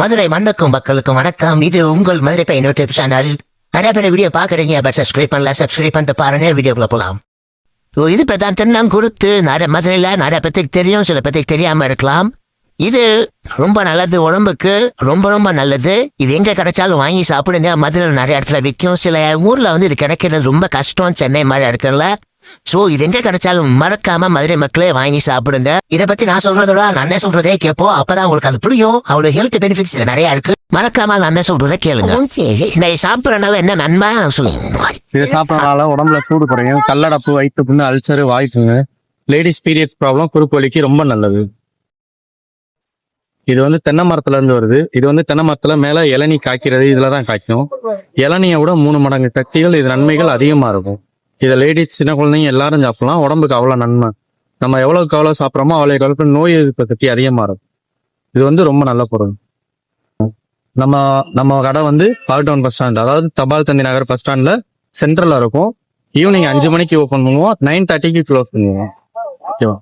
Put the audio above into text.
மதுரை மண்ணுக்கும் மக்களுக்கும் வணக்கம். இது உங்கள் மதுரை பை யூடியூப் சேனல் நிறைய பேர் வீடியோ பாக்குறீங்க பட் சப்ஸ்கிரைப் பண்ணல. சப்ஸ்கிரைப் பண்ணிட்டு பாருங்க. வீடியோக்குள்ள போலாம். ஓ, இது இப்பதான் தென்னாங்குருத்து. நிறைய மதுரையில் நிறைய பேத்துக்கு தெரியும். சில பேத்துக்கு தெரியாமல் இருக்கலாம். இது ரொம்ப நல்லது உடம்புக்கு. ரொம்ப ரொம்ப நல்லது. இது எங்கே கிடைச்சாலும் வாங்கி சாப்பிடுங்க. மதுரையில் நிறைய இடத்துல விற்கும் சில ஊரில் வந்து இது கிடைக்கிறது ரொம்ப கஷ்டம். சென்னை மாதிரி இருக்குல்ல சோ இது எங்க கிடைச்சாலும் மறக்காம மதுரை மக்களே வாங்கி சாப்பிடுங்க. இத பத்தி நான் சொல்றதோட நான் அண்ணன் சொல்றதே கேட்போம் அப்பதான் உங்களுக்கு அது புரியும். அவ்வளவு ஹெல்த் பெனிஃபிட்ஸ் நிறைய இருக்கு. மறக்காம அந்த அண்ணன் சொல்றதை கேளுங்க. இந்த சாப்பிடறதுனால என்ன நன்மை? சொல்லுங்க இதை சாப்பிடறதுனால உடம்புல சூடு குறையும் கல்லடப்பு வயிற்று புண்ணு அல்சர் வாய்ப்புங்க லேடிஸ் பீரியட்ஸ் ப்ராப்ளம் குறுக்கு வலிக்கு ரொம்ப நல்லது. இது வந்து தென்னை மரத்துல இருந்து வருது. இது வந்து தென்னை மரத்துல மேல இளநீ காய்க்கிறது இதுல தான் காய்க்கும். இளநியை விட மூணு மடங்கு சக்திகள் இது நன்மைகள் அதிகமா இருக்கும். இதை லேடிஸ் சின்ன குழந்தைங்க எல்லாரும் சாப்பிடலாம். உடம்புக்கு அவ்வளோ நன்மை. நம்ம எவ்வளோக்கு எவ்வளோ சாப்பிட்றோமோ அவ்வளோக்கு எவ்வளோக்கு நோய் எதிர்ப்பு சக்தி அதிகமாக இருக்கும். இது வந்து ரொம்ப நல்ல பொருள். நம்ம நம்ம கடை வந்து பால்டவுன் பஸ் ஸ்டாண்ட் அதாவது தபால் தந்தி நகர் பஸ் ஸ்டாண்டில் சென்ட்ரலில் இருக்கும். ஈவினிங் அஞ்சு மணிக்கு ஓப்பன் பண்ணுவோம். நைன் தேர்ட்டிக்கு க்ளோஸ் பண்ணுவோம். ஓகேவா